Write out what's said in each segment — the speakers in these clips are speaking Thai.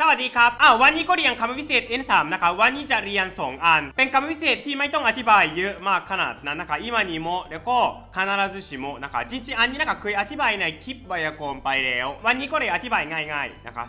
สวัสดีครับอ้าววันนี้ก็เรียนคำพิเศษ N3 นะครับวันนี้จะเรียน 2 อัน เป็นคำพิเศษที่ไม่ต้องอธิบายเยอะมากขนาดนั้นนะคะ今にもแล้วก็必ずしもนะคะจริงๆอันนี้นะคะเคยอธิบายในคลิปไวยากรณ์ไปแล้ว วันนี้ก็เลยอธิบายง่ายๆนะคะ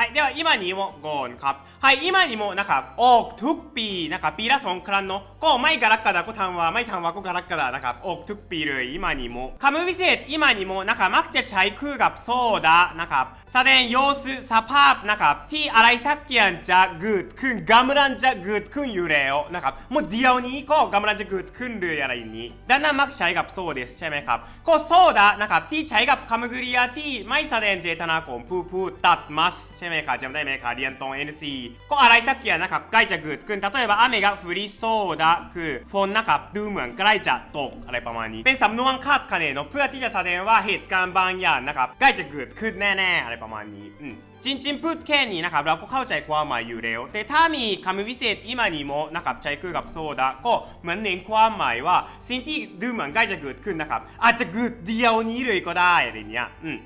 はい、では今にもก่อนครับはい今にもนะครับออกทุกปีนะครับปีละสองครั้งเนาะก็ไม่กรกฎาคมธันวาไม่ธันวาก็กรกฎานะครับออกทุกปีเลย今にもคำพิเศษ今にもนะครับมักจะใช้คู่กับโซดานะครับแสดงโยสสภาพนะครับที่อะไรสักอย่างจะเกิดขึ้นกำลังจะเกิดขึ้นอยู่แล้วนะครับもうเดี๋ยวนี้ก็กำลังจะเกิดขึ้นเลยอะไรอย่างนี้ดังนั้นมักใช้กับโซเดสใช่ไหมครับก็โซดานะครับที่ใช้กับคำกริยาที่ไม่แสดงเจตนาของผู้พูดตัดมัสใช่ไหม ครับจำได้ไหมครับเรียนตรง NC ก็อะไรสักอย่างนะครับใกล้จะเกิดขึ้น例えば雨が降りそうだคือฝนนะครับดูเหมือนใกล้จะตกอะไรประมาณนี้ เป็นสำนวนคาดคะเนเนาะเพื่อที่จะแสดงว่าเหตุการณ์บางอย่างนะครับใกล้จะเกิดขึ้นแน่ๆอะไรประมาณนี้อืม จริงๆพูดแค่นี้นะครับเราก็เข้าใจความหมายอยู่แล้ว แต่ถ้ามีคำวิเศษ今にもนะครับใช้คู่กับโซดาก็เหมือนเน้นความหมายว่าสิ่งที่ดูเหมือนใกล้จะเกิดขึ้นนะครับอาจจะเกิดเดียวนี้เลยก็ได้อะไรเนี้ยอืม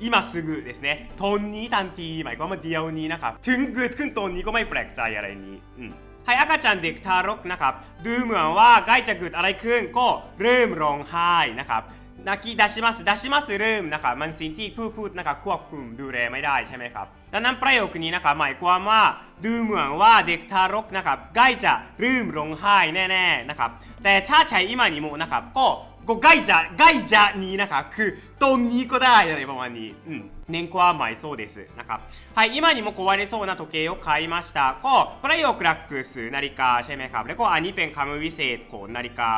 今すぐですねตอนนี้ทันทีหมายความว่าเดียวนี้นะครับถึงเกิดขึ้นตอนนี้ก็ไม่แปลกใจอะไรนี้อืม ให้อาจารย์เด็กทารกนะครับดูเหมือนว่าใกล้จะเกิดอะไรขึ้นก็เริ่มร้องไห้นะครับ泣き出します出しますเริ่มนะครับมันสิ่งที่ผู้พูดนะครับควบคุมดูแลไม่ได้ใช่ไหมครับดังนั้นประโยคนี้นะครับหมายความว่าดูเหมือนว่าเด็กทารกนะครับใกล้จะเริ่มร้องไห้แน่ๆนะครับแต่ถ้าใช้今にもนะครับก็ ก็ใกล้จะใกล้จะนี้นะครับคือตรงนี้ก็ได้อะไรประมาณนี้อืมเน้นความหมายそうですนะครับはい今にも壊れそうな時計を買いましたก็ประโยคหลักคือซื้อนาฬิกาใช่ไหมครับ แล้วก็อันนี้เป็นคำวิเศษของนาฬิกา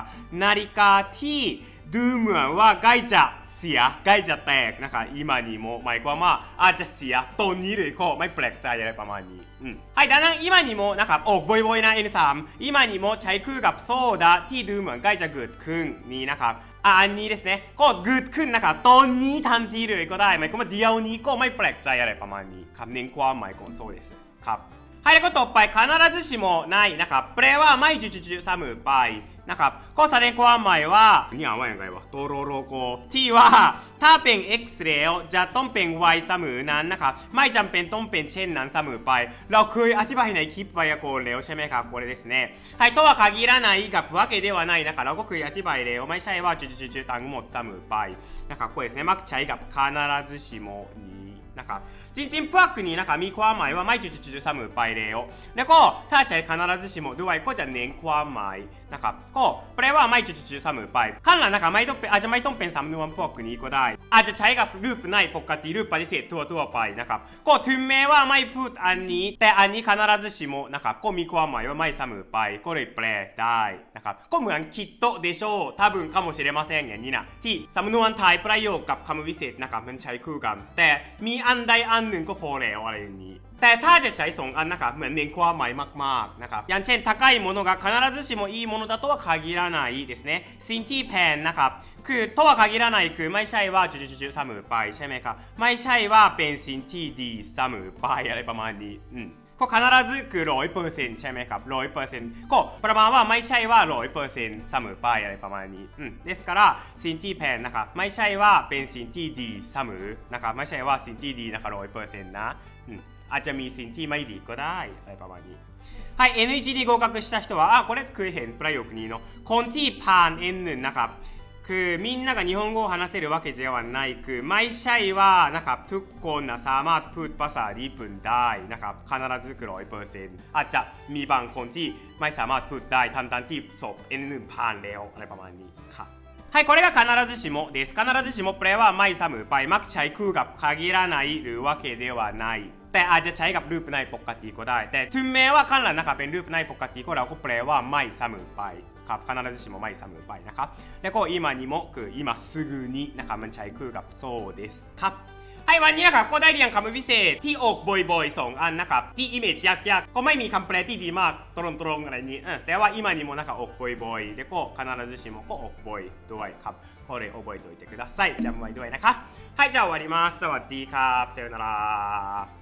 นาฬิกาที่ดูเหมือนว่าใกล้จะ เสียใกล้จะแตกนะครับ今にもหมายความว่าอาจจะเสียตรงนี้เลยก็ไม่แปลกใจอะไรประมาณนี้อืมはいดังนั้น今にもนะครับออกบ่อยๆนะ N3 今にもใช้คู่กับโซดาที่ดูเหมือนใกล้จะเกิดขึ้นนี้นะครับอ่ะอันนี้ですねก็เกิดขึ้นนะครับตอนนี้ทันทีเลยก็ได้หมายความว่าเดียวนี้ก็ไม่แปลกใจอะไรประมาณนี้ครับเน้นความหมายของโซですครับ 入ることおっぱい必ずしもない中、プレーは毎日サムぱい。なんか、コサレンコアンマイは、にあわやんかいわ、とろろこ。t は、ターペン X レオ、じゃトンペン Y サムなん、なんか、マイジャンペン、トンペンチェンなんサムぱい。6、バきナイ、キいきっぱやーレオシェメカ、これですね。はい、とは限らないが、わけではない。だから、ロクイ、アティバイレオ、マイシャイは、ちゅちゅゅちゅ、たんぐもサムバイ。なんか、これですね。まくちゃいが、必ずしもに。 นะครับจริงๆพวกนี้นะครับมีความหมายว่าไม่จุดๆเสมอไปแล้วแล้วก็ถ้าใช้必ずしもด้วยก็จะเน้นความหมายนะครับก็แปลว่า ไม่จุดๆเสมอไปข้างหลังนะครับไม่ต้องเป็นอาจจะไม่ต้องเป็นสำนวนพวกนี้ก็ได้ อาจจะใช้กับรูปในปกติรูปปฏิเสธทั่วๆไปนะครับก็ถึงแม้ว่าไม่พูดอันนี้ แต่อันนี้必ずしもนะครับก็มีความหมายว่าไม่เสมอไป ก็เลยแปลได้นะครับก็เหมือนคิดโตเดโช多分かもしれませんอย่างนี้นะที่สำนวนท้ายประโยคกับคำวิเศษนะครับมันใช้คู่กัน แต่มีอันใดอันหนึ่งก็พอแล้วอะไรอย่างนี้ แต่ถ้าจะใช้สองอันนะครับเหมือนเน้นความหมายมากๆนะครับอย่างเช่น高いものが必ずしもいいものだとは限らないですねสิ่งที่แพงนะครับคือとは限らないคือไม่ใช่ว่าจุดๆๆเสมอไปใช่ไหมครับไม่ใช่ว่าเป็นสิ่งที่ดีเสมอไปอะไรประมาณนี้อืม ก็必ずคือร้อยเปอร์เซ็นต์ใช่ไหมครับร้อยเปอร์เซ็นต์ก็ประมาณว่าไม่ใช่ว่าร้อยเปอร์เซ็นต์เสมอไปอะไรประมาณนี้อืมですからสิ่งที่แพงนะครับไม่ใช่ว่าเป็นสิ่งที่ดีเสมอนะครับไม่ใช่ว่าสิ่งที่ดีนะครับร้อยเปอร์เซ็นต์นะอืม อาจจะมีสิ่งที่ไม่ดีก็ได้อะไรประมาณนี้はい NG に合格した人はあこれเคยเห็นประโยคนี้เนาะคนที่ผ่าน N1 นะครับ คือมินนากับ日本語を話せるわけではないคือไม่ใช่ว่านะครับทุกคนนะสามารถพูดภาษาญี่ปุ่นได้นะครับ必ずคือร้อยเปอร์เซ็นต์อาจจะมีบางคนที่ไม่สามารถพูดได้ทันทันที่สอบ N1 ผ่านแล้วอะไรประมาณนี้ครับはいこれが必ずしもです必ずしもแปลว่าไม่เสมอไปมักใช้คู่กับ限らないหรือわけではない แต่อาจจะใช้กับรูปในปกติก็ได้ แต่ถึงแม้ว่าข้างหลังนะครับเป็นรูปในปกติก็เราก็แปลว่าไม่เสมอไปครับ必ずしもไม่เสมอไปนะครับแล้วก็今にもคือ今すぐにนะครับมันใช้คู่กับそうですครับให้วันนี้นะครับก็ได้เรียนคำพิเศษที่ออกบ่อยๆ 2 อันนะครับที่อิมเมจยากๆ ก็ไม่มีคำแปลที่ดีมากตรงๆอะไรนี้เออแต่ว่า今にもนะครับออกบ่อยๆแล้วก็必ずしもก็ออกบ่อยด้วยครับก็เลย覚えておいてくださいจำไว้ด้วยนะคะให้เจ้า終わりますสวัสดีครับさよなら